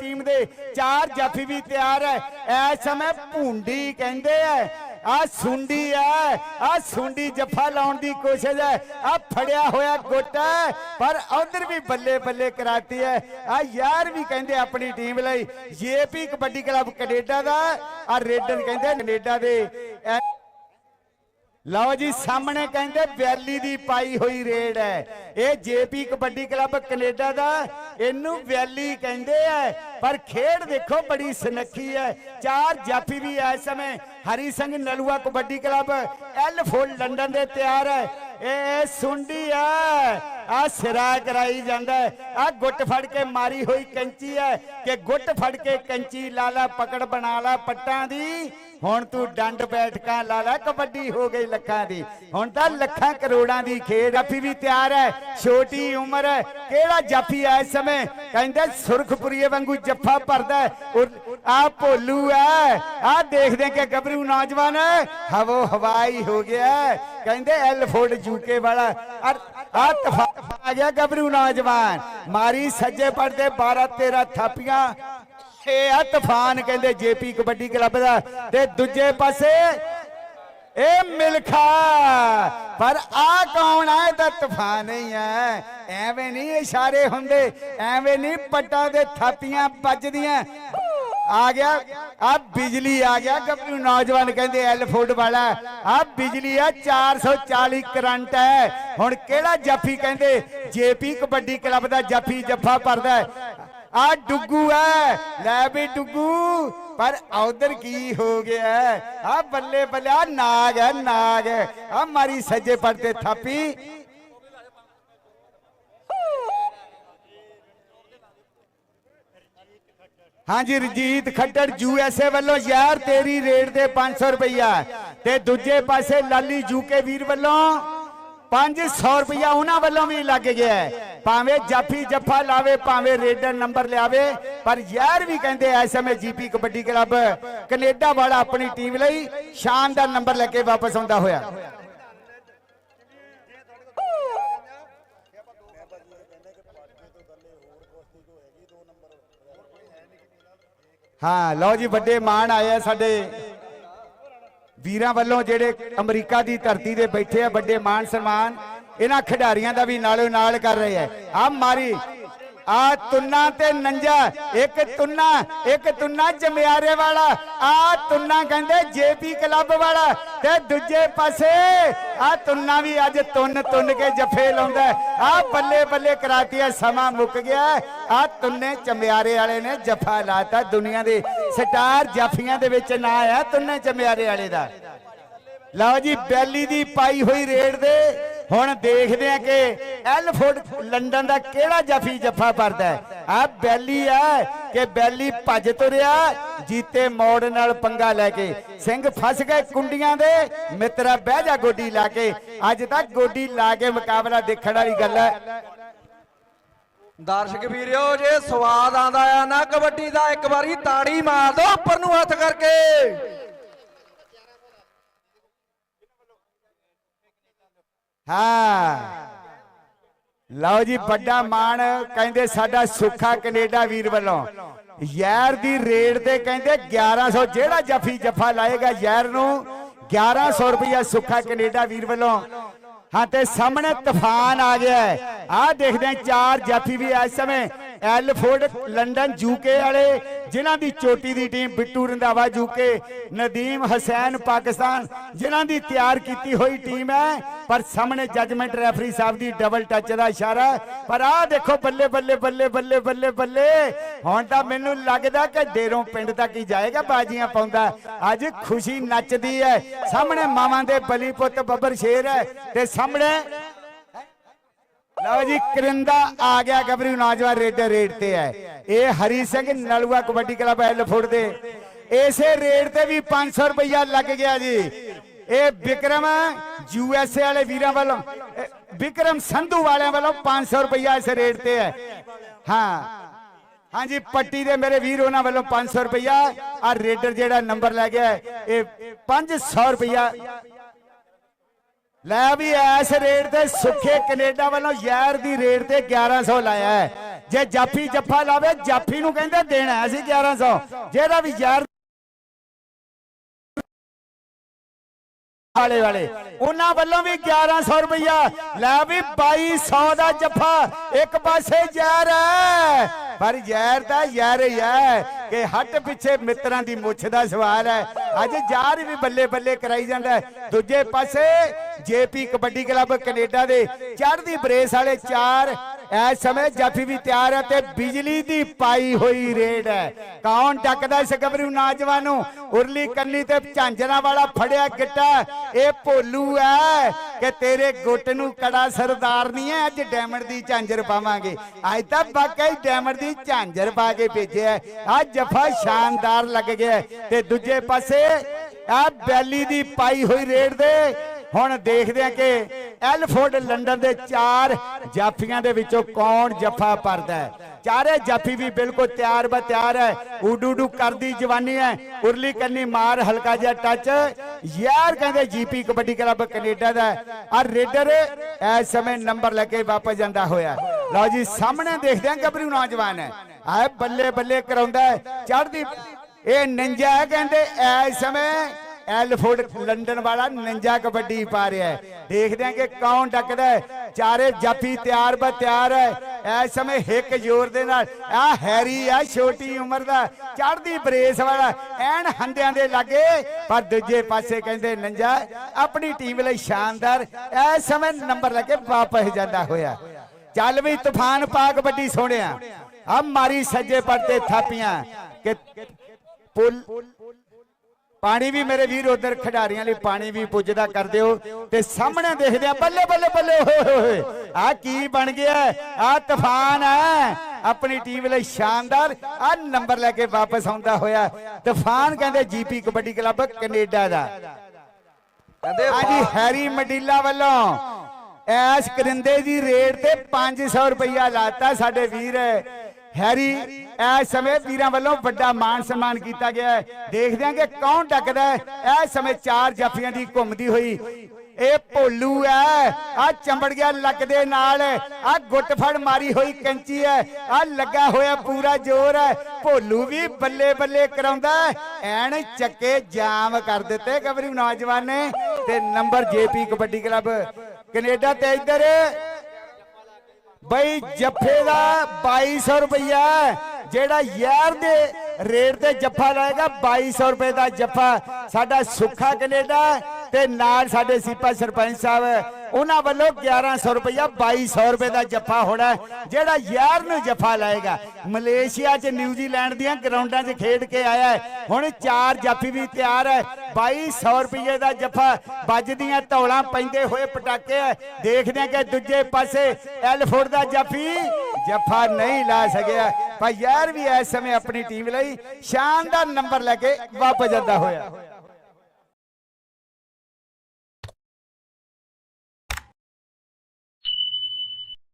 Team ਦੇ ਚਾਰ ਜਾਫੀ ਵੀ ਤਿਆਰ ਹੈ। ਐ ਸਮੇਂ ਭੁੰਡੀ ਕਹਿੰਦੇ ਐ ਆ ਸੁੰਡੀ ਐ ਆ ਸੁੰਡੀ ਜੱਫਾ ਲਾਉਣ ਦੀ ਕੋਸ਼ਿਸ਼ ਹੈ ਆ ਫੜਿਆ ਹੋਇਆ ਗੁੱਟ ਹੈ ਪਰ ਉਧਰ ਵੀ ਬੱਲੇ ਬੱਲੇ ਕਰਾਤੀ ਹੈ ਆ ਯਾਰ ਵੀ ਕਹਿੰਦੇ ਆਪਣੀ ਟੀਮ ਲਈ ਜੇਪੀ ਕਬੱਡੀ ਕਲੱਬ ਕੈਨੇਡਾ ਦਾ ਆ ਰੇਡਨ ਕਹਿੰਦੇ ਕੈਨੇਡਾ ਦੇ। ਲਓ ਜੀ, ਸਾਹਮਣੇ ਕਹਿੰਦੇ ਵੈਲੀ ਦੀ ਪਾਈ ਹੋਈ ਰੇਡ ਹੈ। ਇਹ ਜੇਪੀ ਕਬੱਡੀ ਕਲੱਬ ਕੈਨੇਡਾ ਦਾ, ਇਹਨੂੰ ਵੈਲੀ ਕਹਿੰਦੇ ਐ ਪਰ ਖੇਡ ਦੇਖੋ, ਬੜੀ ਸੁਨੱਖੀ ਹੈ। ਚਾਰ ਜਾਫੀ ਵੀ ਇਸ ਸਮੇਂ, Hari Singh Nalwa kabaddi club Ilford London ਦੇ ਤਿਆਰ ਹੈ। ਇਹ ਸੁੰਡੀ ਆ। ਆ ਸਿਰਾ ਕਰਾਈ ਜਾਂਦਾ ਆ ਗੁੱਟ ਫੜ ਕੇ ਮਾਰੀ ਹੋਈ ਕੈਂਚੀ ਹੈ ਕਿ ਗੁੱਟ ਫੜ ਕੇ ਕੈਂਚੀ ਲਾ ਲਾ, ਪਕੜ ਬਣਾ ਲਾ ਪੱਟਾਂ ਦੀ। ਹੁਣ ਤੂੰ ਡੰਡ ਬੈਠਕਾਂ ਲਾ ਲੈ, ਕਬੱਡੀ ਹੋ ਗਈ ਲੱਖਾਂ ਦੀ। ਹੁਣ ਤਾਂ ਲੱਖਾਂ ਕਰੋੜਾਂ ਦੀ ਖੇਡ ਜਾਫੀ ਵੀ ਤਿਆਰ ਹੈ। ਛੋਟੀ ਉਮਰ ਹੈ। ਕਿਹੜਾ ਜਾਫੀ ਹੈ ਇਸ ਸਮੇਂ? ਕਹਿੰਦੇ ਸੁਰਖਪੁਰੀਏ ਵਾਂਗੂ ਜੱਫਾ ਭਰਦਾ ਆ ਭੋਲੂ ਹੈ। ਆ ਦੇਖਦੇ ਕਿ ਗੱਭਰੂ ਨੌਜਵਾਨ ਹਵੋ ਹਵਾਈ ਹੋ ਗਿਆ ਕਹਿੰਦੇ ਐਲਫੋਰਡ ਯੂਕੇ ਵਾਲਾ। ਆ ਤਫਾ ਆ ਗਿਆ ਗੱਭਰੂ ਨੌਜਵਾਨ। ਮਾਰੀ ਸੱਜੇ ਪੜਦੇ 12 13 ਥਾਪੀਆਂ। ਇਹ ਆ ਤੂਫਾਨ ਕਹਿੰਦੇ ਜੇਪੀ ਕਬੱਡੀ ਕਲੱਬ ਦਾ। ਤੇ ਦੂਜੇ ਪਾਸੇ ਇਹ ਮਿਲਖਾ, ਪਰ ਆ ਕੌਣ ਆ? ਤਾਂ ਤੂਫਾਨ ਹੀ ਆ। ਐਵੇਂ ਨਹੀਂ ਇਸ਼ਾਰੇ ਹੁੰਦੇ, ਐਵੇਂ ਨਹੀਂ ਪੱਟਾਂ ਦੇ ਥਾਪੀਆਂ ਵੱਜਦੀਆਂ। ਆ ਗਿਆ, ਆ ਬਿਜਲੀ ਆ ਗਿਆ। ਗੱਭਰੂ ਨੌਜਵਾਨ ਕਹਿੰਦੇ ਐਲ ਫੁੱਟ ਵਾਲਾ, ਆ ਬਿਜਲੀ ਆ 440 ਕਰੰਟ ਹੈ। ਹੁਣ ਕਿਹੜਾ ਜਾਫੀ ਕਹਿੰਦੇ? ਜੇਪੀ ਕਬੱਡੀ ਕਲੱਬ ਦਾ ਜਾਫੀ ਜੱਫਾ ਭਰਦਾ ਆ ਡੁੱਗੂ ਐ, ਲੈ ਵੀ ਡੁੱਗੂ, ਪਰ ਉਧਰ ਕੀ ਹੋ ਗਿਆ ਆ ਬੱਲੇ ਬੱਲੇ, ਆ ਨਾਗ ਹੈ ਨਾਗ ਆ ਮਾਰੀ ਸੱਜੇ ਪੜ ਥਾਪੀ। ਹਾਂਜੀ ਰਜੀਤ ਖੱਟੜ ਯੂਐਸਏ ਵੱਲੋਂ ਯਾਰ ਤੇਰੀ ਰੇਟ ਦੇ 500 ਰੁਪਈਆ ਤੇ ਦੂਜੇ ਪਾਸੇ ਲਾਲੀ ਯੂਕੇ ਵੀਰ ਵੱਲੋਂ 500 ਰੁਪਇਆ ਉਹਨਾਂ ਵੱਲੋਂ ਵੀ ਲੱਗ ਗਿਆ ਭਾਵੇਂ ਜਾਫੀ ਜੱਫਾ ਲਾਵੇ, ਭਾਵੇਂ ਰੇਡਰ ਨੰਬਰ ਲਿਆਵੇ, ਪਰ ਯਾਰ ਵੀ ਕਹਿੰਦੇ ਐ ਸਮੇਂ ਜੀਪੀ ਕਬੱਡੀ ਕਲੱਬ ਕੈਨੇਡਾ ਵਾਲਾ ਆਪਣੀ ਟੀਮ ਲਈ ਸ਼ਾਨਦਾਰ ਨੰਬਰ ਲੈ ਕੇ ਵਾਪਸ ਆਉਂਦਾ ਹੋਇਆ। ਹਾਂ, ਲਓ ਜੀ, ਵੱਡੇ ਮਾਣ ਆਏ ਆ ਸਾਡੇ ਵੀਰਾਂ ਵੱਲੋਂ ਜਿਹੜੇ ਅਮਰੀਕਾ ਦੀ ਧਰਤੀ ਤੇ ਬੈਠੇ ਆ, ਵੱਡੇ ਮਾਨ ਸਨਮਾਨ, ਇਹਨਾਂ ਖਿਡਾਰੀਆਂ ਦਾ ਵੀ ਨਾਲੋਂ ਨਾਲ ਕਰ ਰਹੇ ਆ। ਆ ਮਾਰੀ ਆ ਤੁੰਨਾ ਤੇ ਨੰਜਾ, ਇੱਕ ਤੁੰਨਾ ਇੱਕ ਤੁੰਨਾ ਜਮਿਆਰੇ ਵਾਲਾ, ਆ ਤੁੰਨਾ ਕਹਿੰਦੇ ਜੇਪੀ ਕਲੱਬ ਵਾਲਾ, ਤੇ ਦੂਜੇ ਪਾਸੇ ਆ ਤੁੰਨਾ ਵੀ ਅੱਜ ਤੁੰਨ ਤੁੰਨ ਕੇ ਜੱਫੇ ਲਾਉਂਦਾ ਆ ਬੱਲੇ ਬੱਲੇ ਕਰਾਤੀਆ ਸਮਾਂ ਮੁੱਕ ਗਿਆ ਆ ਤੁੰਨੇ ਚਮਿਆਰੇ ਵਾਲੇ ਨੇ ਜੱਫਾ ਲਾਤਾ ਦੁਨੀਆ ਦੇ ਸਟਾਰ ਜਫੀਆਂ ਦੇ ਵਿੱਚ ਨਾਂ ਆ ਤੁੰਨੇ ਚਮਿਆਰੇ ਵਾਲੇ ਦਾ। ਲਓ ਜੀ, ਬੈਲੀ ਦੀ ਪਾਈ ਹੋਈ ਰੇਡ ਦੇ ਹੁਣ ਦੇਖਦੇ ਆ ਕਿ ਐਲਫੋਰਡ ਲੰਡਨ ਦਾ ਕਿਹੜਾ ਜਫੀ ਜੱਫਾ ਭਰਦਾ ਹੈ? ਆ ਬੈਲੀ ਆ ਕਿ ਬੈਲੀ ਭੱਜ ਤੁਰਿਆ, ਜੀਤੇ ਮੋੜ ਨਾਲ ਪੰਗਾ ਲੈ ਕੇ। ਸਿੰਘ ਫਸ ਗਏ ਕੁੰਡੀਆਂ ਦੇ, ਮਿੱਤਰਾ ਬਹਿ ਜਾ ਗੋਡੀ ਲਾ ਕੇ। ਅੱਜ ਤੱਕ ਗੋਡੀ ਲਾ ਕੇ ਮੁਕਾਬਲਾ ਦੇਖਣ ਵਾਲੀ ਗੱਲ ਹੈ। ਦਰਸ਼ਕ ਵੀਰਿਓ, ਜੇ ਸਵਾਦ ਆਂਦਾ ਆ ਨਾ, ਕਬੱਡੀ ਦਾ ਇੱਕ ਵਾਰੀ ਤਾੜੀ ਮਾਰ ਦੋ ਉੱਪਰ ਨੂੰ ਹੱਥ ਕਰਕੇ। ਹਾਂ। ਲਓ ਜੀ ਵੱਡਾ ਮਾਣ ਕਹਿੰਦੇ ਸਾਡਾ ਸੁੱਖਾ ਕੈਨੇਡਾ ਵੀਰ ਵੱਲੋਂ। ਯਾਰ ਦੀ ਰੇਡ ਤੇ ਕਹਿੰਦੇ 1100 ਜਿਹੜਾ ਜਫੀ ਜਫਾ ਲਾਏਗਾ ਯਾਰ ਨੂੰ 1100 ਰੁਪਇਆ ਸੁੱਖਾ ਕੈਨੇਡਾ ਵੀਰ ਵੱਲੋਂ। ਹਾਂ ਤੇ ਸਾਹਮਣੇ ਤੂਫਾਨ ਆ ਗਿਆ ਆ ਦੇਖਦੇ ਚਾਰ ਜਾਫੀ ਵੀ ਇਸ ਸਮੇਂ ਐਲਫੋਰਡ, ਲੰਡਨ, ਯੂਕੇ ਵਾਲੇ ਜਿਨ੍ਹਾਂ ਦੀ ਚੋਟੀ ਦੀ ਟੀਮ ਬਿੱਟੂ ਰੰਧਾਵਾ, ਯੂਕੇ, ਨਦੀਮ ਹਸੈਨ, ਪਾਕਿਸਤਾਨ, ਜਿਨ੍ਹਾਂ ਦੀ ਤਿਆਰ ਕੀਤੀ ਹੋਈ ਟੀਮ ਹੈ, ਪਰ ਸਾਹਮਣੇ ਜੱਜਮੈਂਟ ਰੈਫਰੀ ਸਾਹਿਬ ਦੀ ਡਬਲ ਟੱਚ ਦਾ ਇਸ਼ਾਰਾ ਪਰ ਆਹ ਦੇਖੋ ਬੱਲੇ ਬੱਲੇ ਬੱਲੇ ਬੱਲੇ ਬੱਲੇ ਬੱਲੇ। ਹੁਣ ਤਾਂ ਮੈਨੂੰ ਲੱਗਦਾ ਕਿ ਡੇਰੋਂ ਪਿੰਡ ਤੱਕ ਹੀ ਜਾਏਗਾ, ਬਾਜੀਆਂ ਪਾਉਂਦਾ ਅੱਜ ਖੁਸ਼ੀ ਨੱਚਦੀ ਹੈ। ਸਾਹਮਣੇ ਮਾਵਾਂ ਦੇ ਬਲੀ ਪੁੱਤ ਬੱਬਰ ਸ਼ੇਰ ਹੈ ਤੇ ਸਾਹਮਣੇ ਲਓ ਜੀ ਕਰਿੰਦਾ ਆ ਗਿਆ ਗੱਭਰੂ ਨੌਜਵਾਨ ਰੇਡਰ ਰੇਡ ਤੇ ਹੈ। ਇਹ ਹਰੀ ਸਿੰਘ ਨਲੂਆ ਕਬੱਡੀ ਕਲੱਬ ਐਲਫੋਰਡ ਦੇ। ਇਸੇ ਰੇਡ ਤੇ ਵੀ 500 ਰੁਪਇਆ ਲੱਗ ਗਿਆ ਜੀ। ਇਹ ਵਿਕਰਮ ਯੂ ਐਸ ਏ ਵਾਲੇ ਵੀਰਾਂ ਵੱਲੋਂ ਇਹ ਵਿਕਰਮ ਸੰਧੂ ਵਾਲਿਆਂ ਵੱਲੋਂ 500 ਰੁਪਇਆ ਇਸ ਰੇਟ ਤੇ ਹੈ। ਹਾਂ। ਹਾਂਜੀ ਪੱਟੀ ਦੇ ਮੇਰੇ ਵੀਰ ਉਹਨਾਂ ਵੱਲੋਂ 500 ਰੁਪਇਆ ਆ ਰੇਡਰ ਜਿਹੜਾ ਨੰਬਰ ਲੈ ਗਿਆ ਹੈ, ਇਹ 500 ਰੁਪਇਆ ਲੈ ਵੀ ਐਸ ਰੇਟ ਤੇ ਸੁੱਖੇ ਕੈਨੇਡਾ ਵੱਲੋਂ ਯਾਰ ਦੀ ਰੇਟ ਤੇ 1100 ਲਾਇਆ ਹੈ। ਜੇ ਜਾਫੀ ਜੱਫਾ ਲਾਵੇ, ਜਾਫੀ ਨੂੰ ਕਹਿੰਦੇ ਦੇਣਾ ਅਸੀਂ 1100 ਜਿਹੜਾ ਵੀ ਯਾਰ ਵਾਲੇ ਵਾਲੇ, ਉਹਨਾਂ ਵੱਲੋਂ ਵੀ 1100 ਰੁਪਇਆ ਲੈ ਵੀ 2200 ਦਾ ਜੱਫਾ, ਇੱਕ ਪਾਸੇ ਜ਼ਹਿਰ ਹੈ। ਪਰ ਜ਼ਹਿਰ ਤਾਂ ਜ਼ਹਿਰ ਹੀ ਹੈ ਕਿ ਹੱਟ ਪਿੱਛੇ ਮਿੱਤਰਾਂ ਦੀ ਮੁੱਛ ਦਾ ਸਵਾਲ ਹੈ। ਅੱਜ ਯਾਰ ਵੀ ਬੱਲੇ ਬੱਲੇ ਕਰਾਈ ਜਾਂਦਾ ਦੂਜੇ ਪਾਸੇ ਜੇਪੀ ਕਬੱਡੀ ਕਲੱਬ ਕੈਨੇਡਾ ਦੇ ਚੜ੍ਹਦੀ ਬਰੇਸ ਵਾਲੇ ਚਾਰ ਇਸ ਸਮੇਂ ਜਾਫੀ ਵੀ ਤਿਆਰ ਹੈ ਤੇ ਬਿਜਲੀ ਦੀ ਪਾਈ ਹੋਈ ਰੇਡ ਹੈ। ਕੌਣ ਟੱਕਦਾ ਇਸ ਗੱਭਰੂ ਨੌਜਵਾਨ ਨੂੰ ਉਰਲੀ ਕੰਨੀ ਤੇ ਝਾਂਜਰਾ ਵਾਲਾ ਫੜਿਆ ਗਿੱਟਾ। ਇਹ ਭੋਲੂ ਹੈ। ਕਿ ਤੇਰੇ ਗੁੱਟ ਨੂੰ ਕੜਾ ਸਰਦਾਰ ਨਹੀਂ ਹੈ, ਅੱਜ ਡੈਮੰਡ ਦੀ ਝਾਂਜਰ ਪਾਵਾਂਗੇ। ਅੱਜ ਤਾਂ ਵਾਕਈ ਡੈਮੰਡ ਦੀ ਝਾਂਜਰ ਪਾ ਕੇ ਭੇਜਿਆ ਆ ਜਫਾ ਸ਼ਾਨਦਾਰ ਲੱਗ ਗਿਆ ਤੇ ਦੂਜੇ ਪਾਸੇ ਆ ਬੈਲੀ ਦੀ ਪਾਈ ਹੋਈ ਰੇਡ ਦੇ, ਹੁਣ ਦੇਖਦੇ ਆ ਕਿ ਐਲਫੋਰਡ ਲੰਡਨ ਦੇ ਚਾਰ ਜਾਫੀਆਂ ਦੇ ਵਿੱਚੋਂ ਕੌਣ ਜੱਫਾ ਭਰਦਾ ਹੈ। ਚਾਰੇ ਜਾਫੀ ਵੀ ਬਿਲਕੁਲ ਤਿਆਰ ਬਾ ਤਿਆਰ ਹੈ। ਉਡੂ ਉਡੂ ਕਰਦੀ ਜਵਾਨੀ ਹੈ। ਉਰਲੀ ਕੰਨੀ ਮਾਰ, ਹਲਕਾ ਜਿਹਾ ਟੱਚ ਯਾਰ ਕਹਿੰਦੇ ਜੀਪੀ ਕਬੱਡੀ ਕਲੱਬ ਕੈਨੇਡਾ ਦਾ ਆ ਰੇਡਰ ਇਸ ਸਮੇਂ ਨੰਬਰ ਲੈ ਕੇ ਵਾਪਸ ਜਾਂਦਾ ਹੋਇਆ। ਲਓ ਜੀ, ਸਾਹਮਣੇ ਦੇਖਦੇ ਆ ਗੱਭਰੂ ਨੌਜਵਾਨ ਹੈ। ਆ ਬੱਲੇ ਬੱਲੇ ਕਰਾਉਂਦਾ ਚੜਦੀ ਇਹ ਨੰਜਾ ਹੈ ਕਹਿੰਦੇ, ਇਸ ਸਮੇਂ ਐਲਫੋਰਡ ਲੰਡਨ ਵਾਲਾ ਨੰਜਾ ਕਬੱਡੀ ਪਾ ਰਿਹਾ ਹੈ। ਦੇਖਦੇ ਆ ਕਿ ਕੌਣ ਡੱਕਦਾ ਚਾਰੇ ਜਾਫੀ ਤਿਆਰ ਬਾ ਤਿਆਰ ਹੈ। ਇਸ ਸਮੇਂ ਹਿੱਕ ਜ਼ੋਰ ਦੇ ਨਾਲ, ਆ ਹੈਰੀ ਆ, ਛੋਟੀ ਉਮਰ ਦਾ, ਚੜ੍ਹਦੀ ਬਰੇਸ ਵਾਲਾ, ਐਨ ਹੰਦਿਆਂ ਦੇ ਲਾਗੇ, ਪਰ ਦੂਜੇ ਪਾਸੇ ਕਹਿੰਦੇ, ਨੰਜਾ, ਆਪਣੀ ਟੀਮ ਲਈ ਸ਼ਾਨਦਾਰ ਇਸ ਸਮੇਂ ਨੰਬਰ ਲੈ ਕੇ ਵਾਪਸ ਜਾਂਦਾ ਹੋਇਆ। ਚੱਲ ਵੀ ਤੂਫਾਨ ਪਾ ਕਬੱਡੀ ਸੋਹਣਿਆ, ਆ ਮਾਰੀ ਸੱਜੇ ਪੱਤੇ ਥਾਪੀਆਂ, ਕਿ ਪੁੱਲ ਪਾਣੀ ਵੀ ਮੇਰੇ ਵੀਰ ਉਧਰ ਖਿਡਾਰੀਆਂ ਲਈ ਪਾਣੀ ਵੀ ਪੁੱਜਦਾ ਕਰ ਦਿਓ ਤੇ ਸਾਹਮਣੇ ਦੇਖਦੇ ਆ ਬੱਲੇ ਬੱਲੇ ਬੱਲੇ ਹੋਏ ਹੋਏ। ਆ ਕੀ ਬਣ ਗਿਆ? ਆ ਤੂਫਾਨ ਹੈ ਆਪਣੀ ਟੀਮ ਲਈ ਸ਼ਾਨਦਾਰ। ਆ ਨੰਬਰ ਲੈ ਕੇ ਵਾਪਸ ਆਉਂਦਾ ਹੋਇਆ। ਤੂਫਾਨ ਕਹਿੰਦੇ ਜੀਪੀ ਕਬੱਡੀ ਕਲੱਬ ਕੈਨੇਡਾ ਦਾ। ਕਹਿੰਦੇ ਹਾਂਜੀ ਹੈਰੀ ਮਡੀਲਾ ਵੱਲੋਂ। ਐਸ ਕਰਿੰਦੇ ਦੀ ਰੇਟ ਤੇ 500 ਰੁਪਇਆ ਲਾਤਾ ਸਾਡੇ ਵੀਰ। ਹੈਰੀ ਇਸ ਸਮੇਂ ਵੀਰਾਂ ਵੱਲੋਂ ਵੱਡਾ ਮਾਨ ਸਨਮਾਨ ਕੀਤਾ ਗਿਆ ਹੈ। ਦੇਖਦੇ ਹਾਂ ਕਿ ਕੌਣ ਟੱਕਦਾ ਹੈ। ਇਸ ਸਮੇਂ ਚਾਰ ਜਾਫੀਆਂ ਦੀ ਘੁੰਮਦੀ ਹੋਈ। ਇਹ ਭੋਲੂ ਹੈ ਆ ਚੰਬੜ ਗਿਆ ਲੱਕ ਦੇ ਨਾਲ। ਆ ਗੁੱਟ ਫੜ ਮਾਰੀ ਹੋਈ ਕੈਂਚੀ ਹੈ ਆ ਲੱਗਾ ਹੋਇਆ ਪੂਰਾ ਜ਼ੋਰ ਹੈ ਭੋਲੂ ਵੀ ਬੱਲੇ ਬੱਲੇ ਕਰਾਉਂਦਾ ਹੈ। ਐਨ ਚੱਕੇ ਜਾਮ ਕਰ ਦਿੱਤੇ ਗੱਭਰੂ ਨੌਜਵਾਨ। ਨੇ ਤੇ number JP kabaddi club. Canada ਤੇ ਇੱਧਰ ਬਈ ਜੱਫੇ ਦਾ 2200 ਰੁਪਇਆ ਜਿਹੜਾ ਯਾਰ ਦੇ ਰੇਟ ਤੇ ਜੱਫਾ ਲਾਏਗਾ 2200 ਰੁਪਏ ਦਾ ਜੱਫਾ। ਸਾਡਾ ਸੁੱਖਾ ਕੈਨੇਡਾ ਤੇ ਨਾਲ ਸਾਡੇ ਸੀਪਾ ਸਰਪੰਚ ਸਾਹਿਬ ਉਹਨਾਂ ਵੱਲੋਂ 1100 ਰੁਪਇਆ 2200 ਰੁਪਏ ਦਾ ਜੱਫਾ ਹੋਣਾ ਜਿਹੜਾ ਯਾਰ ਨੂੰ ਜੱਫਾ ਲਾਏਗਾ। ਮਲੇਸ਼ੀਆ 'ਚ ਨਿਊਜ਼ੀਲੈਂਡ ਦੀਆਂ ਗਰਾਊਂਡਾਂ 'ਚ ਖੇਡ ਕੇ ਆਇਆ ਹੈ। ਹੁਣ ਚਾਰ ਜਾਫੀ ਵੀ ਤਿਆਰ ਹੈ। 2200 ਰੁਪਏ ਦਾ ਜੱਫਾ ਵੱਜਦੀਆਂ ਧੌਲਾਂ ਪੈਂਦੇ ਹੋਏ ਪਟਾਕੇ ਹੈ। ਦੇਖਦੇ ਹਾਂ ਕਿ ਦੂਜੇ ਪਾਸੇ ਐਲਫੋਰਡ ਦਾ ਜਾਫੀ ਜੱਫਾ ਨਹੀਂ ਲਾ ਸਕਿਆ। ਪਰ ਯਾਰ ਵੀ ਇਸ ਸਮੇਂ ਆਪਣੀ ਟੀਮ ਲਈ ਸ਼ਾਨਦਾਰ ਨੰਬਰ ਲੈ ਕੇ ਵਾਪਸ ਜਾਂਦਾ ਹੋਇਆ।